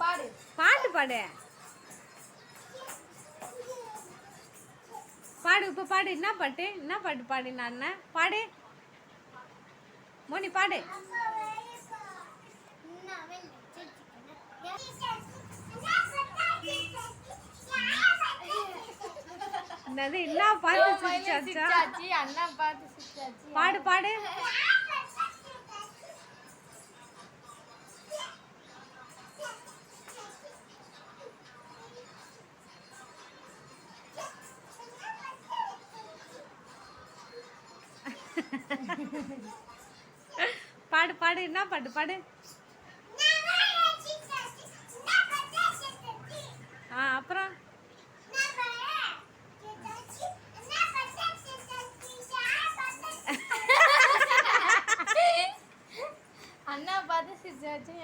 பாடு. பாடு. இப்போ பாடு. என்ன பாட்டு? என்ன பாட்டு பாடு நான் பாடு. மோனி பாடு. என்னது பாட்டு சிரிச்சாச்சா? அண்ணா பார்த்து சிரிச்சாச்சு. பாடு பாடு. பாடு பாடு என்ன பாட்டு பாடு. ஆ அப்புறம்? அண்ணா பார்த்து சிரிச்சாச்சு